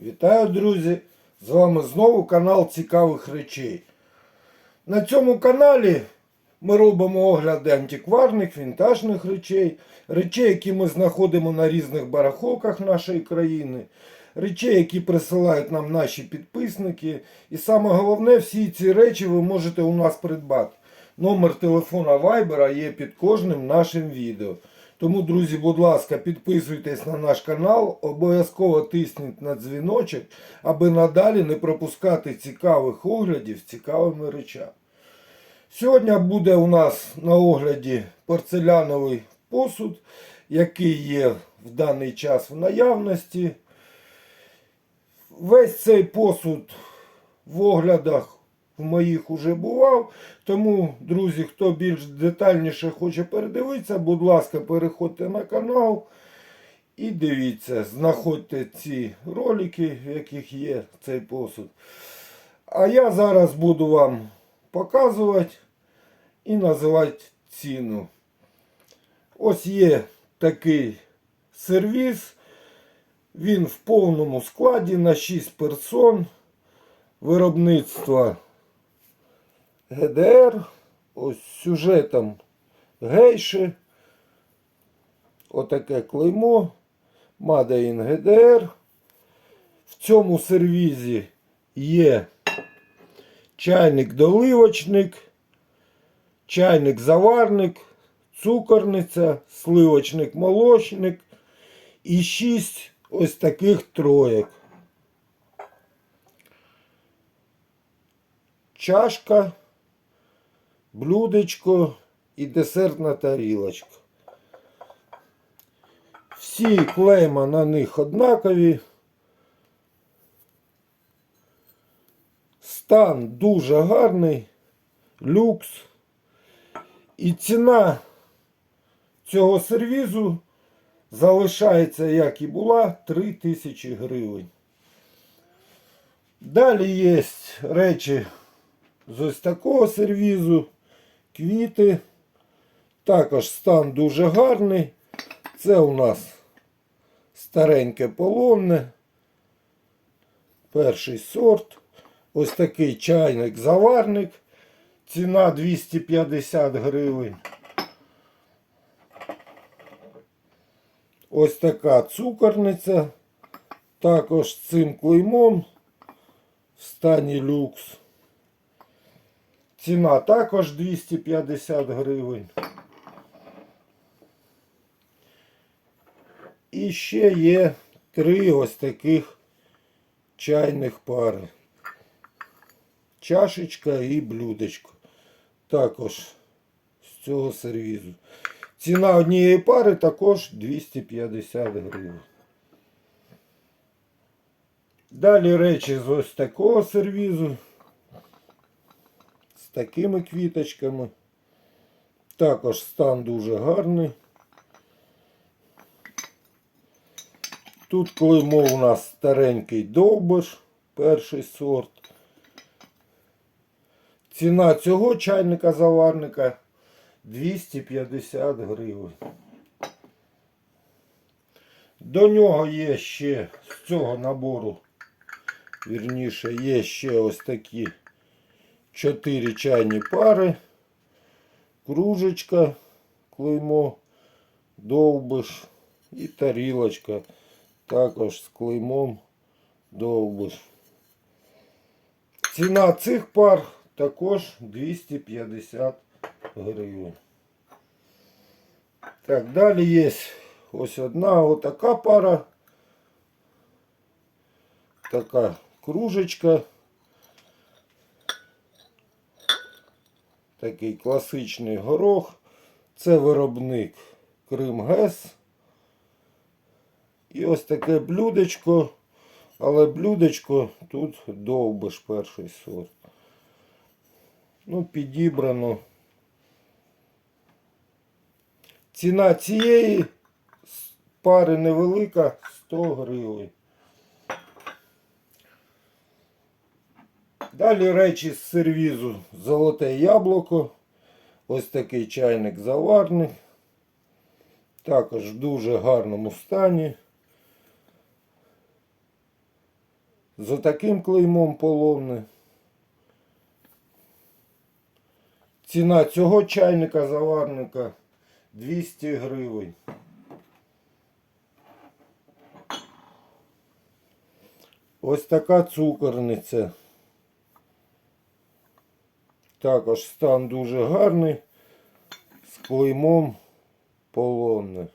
Вітаю, друзі! З вами знову канал Цікавих речей. На цьому каналі ми робимо огляди антикварних, вінтажних речей, речей, які ми знаходимо на різних барахолках нашої країни, речей, які присилають нам наші підписники. І саме головне, всі ці речі ви можете у нас придбати. Номер телефона Viber є під кожним нашим відео. Тому, друзі, будь ласка, підписуйтесь на наш канал, обов'язково тисніть на дзвіночок, аби надалі не пропускати цікавих оглядів з цікавими речами. Сьогодні буде у нас на огляді порцеляновий посуд, який є в даний час в наявності. Весь цей посуд в оглядах в моїх уже бував. Тому, друзі, хто більш детальніше хоче передивитися, будь ласка, переходьте на канал і дивіться, знаходьте ці ролики, в яких є цей посуд. А я зараз буду вам показувати і називати ціну. Ось є такий сервіс. Він в повному складі на 6 персон. Виробництва ГДР. Ось сюжетом гейши. Отаке клеймо. Made in ГДР. В цьому сервізі є чайник-доливочник, чайник-заварник, цукорниця, сливочник-молочник і 6 ось таких троєк. Чашка, блюдечко і десертна тарілочка. Всі клейма на них однакові. Стан дуже гарний, люкс. І ціна цього сервізу залишається, як і була, 3000 гривень. Далі є речі з ось такого сервізу, квіти. Також стан дуже гарний. Це у нас стареньке полонне. Перший сорт. Ось такий чайник-заварник. Ціна 250 гривень. Ось така цукорниця. Також цим клеймом в стані люкс. Ціна також 250 гривень. І ще є три ось таких чайних пари. Чашечка і блюдечко. Також з цього сервізу. Ціна однієї пари також 250 гривень. Далі речі з ось такого сервізу. Такими квіточками. Також стан дуже гарний. Тут клеймо у нас старенький довбиш, перший сорт. Ціна цього чайника-заварника 250 гривень. До нього є ще з цього набору, вірніше, є ще ось такі 4 чайні пари, кружечка, клеймо, довбиш і тарілочка. Також з клеймом довбиш. Ціна цих пар також 250 гривень. Так, далі є ось одна отака пара. Така кружечка. Такий класичний горох. Це виробник Кримгес. І ось таке блюдечко. Але блюдечко тут довбиш перший сорт. Ну, підібрано. Ціна цієї пари невелика 100 гривень. Далі речі з сервізу золоте яблуко. Ось такий чайник заварний. Також в дуже гарному стані. з отаким клеймом половне. Ціна цього чайника заварника 200 гривень. Ось така цукорниця. Також стан дуже гарний. З клеймом полонне.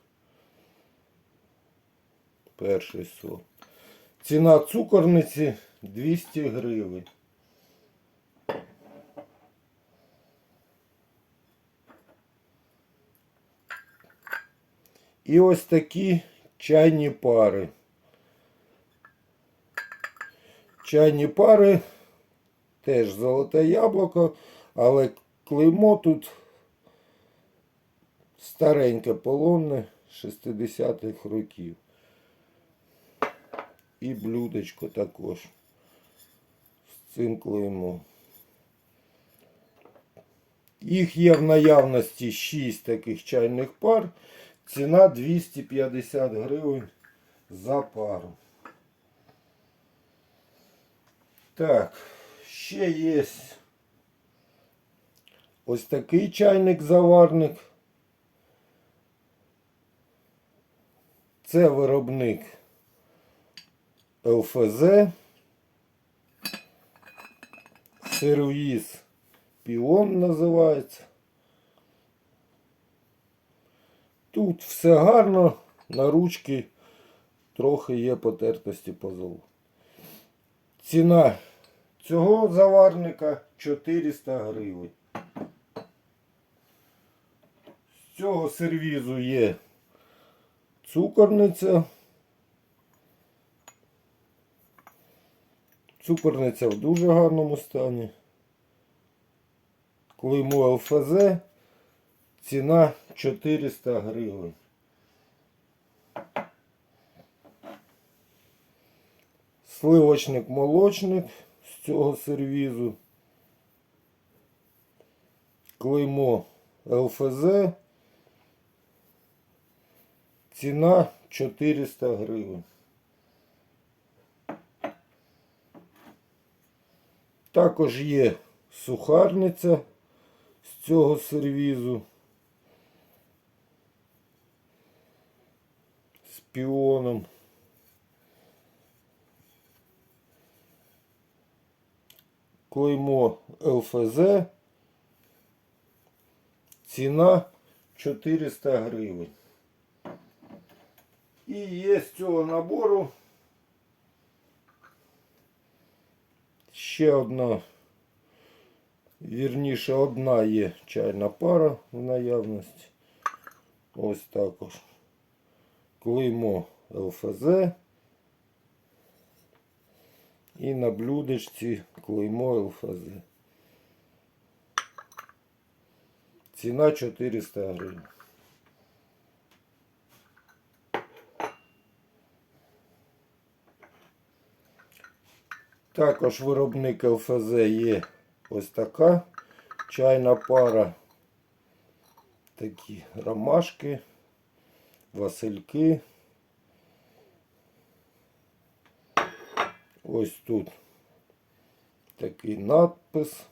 Перший сорт. Ціна цукорниці 200 гривень. І ось такі чайні пари. Чайні пари теж золоте яблуко, але клеймо тут стареньке полонне 60-х років. І блюдечко також з цим клеймом. Їх є в наявності 6 таких чайних пар. Ціна 250 гривень за пару. Так, ще є ось такий чайник-заварник. Це виробник ЛФЗ. Сервіс Піон називається. Тут все гарно, на ручки трохи є потертості по золу. Ціна цього заварника 400 гривень. З цього сервізу є цукорниця. Цукорниця в дуже гарному стані. Клеймо ЛФЗ. Ціна 400 гривень. Сливочник молочник з цього сервізу. Клеймо ЛФЗ. Ціна 400 гривень. Також є сухарниця з цього сервізу. З піоном. Клеймо ЛФЗ. Ціна 400 гривень. І є з цього набору ще одна, вірніше, одна є чайна пара в наявності. Ось також. Клеймо ЛФЗ. І на блюдечці клеймо ЛФЗ. Ціна 400 гривень. Також виробник ЛФЗ є ось така чайна пара. Такі ромашки, васильки. Ось тут такий надпис.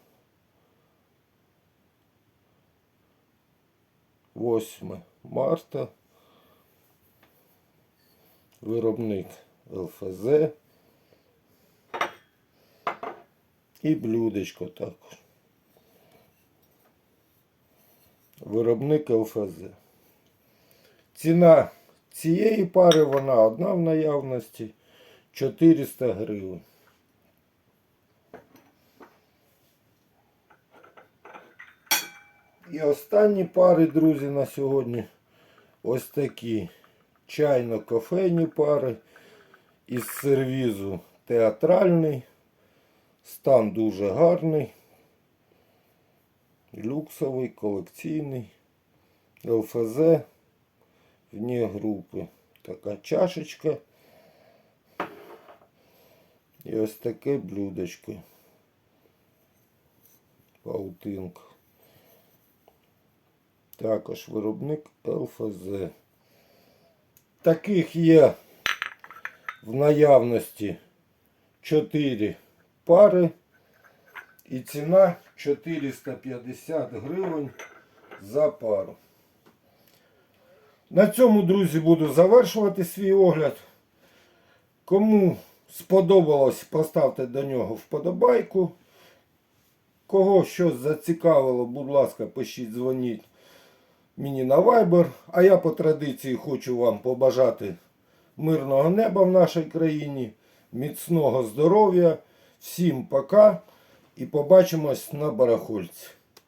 8 марта. Виробник ЛФЗ. І блюдечко також. Виробник ЛФЗ. Ціна цієї пари вона одна в наявності 400 гривень. І останні пари, друзі, на сьогодні ось такі чайно-кофейні пари із сервізу театральний. Стан дуже гарний. Люксовий, колекційний. ЛФЗ вне групи. Така чашечка. І ось таке блюдечко. Паутинка. Також виробник ЛФЗ. Таких є в наявності 4 пари. І ціна 450 гривень за пару. На цьому, друзі, буду завершувати свій огляд. Кому сподобалось, поставте до нього вподобайку. Кого щось зацікавило, будь ласка, пишіть, дзвоніть мені на Viber. А я по традиції хочу вам побажати мирного неба в нашій країні, міцного здоров'я. Всім пока і побачимось на барахольці.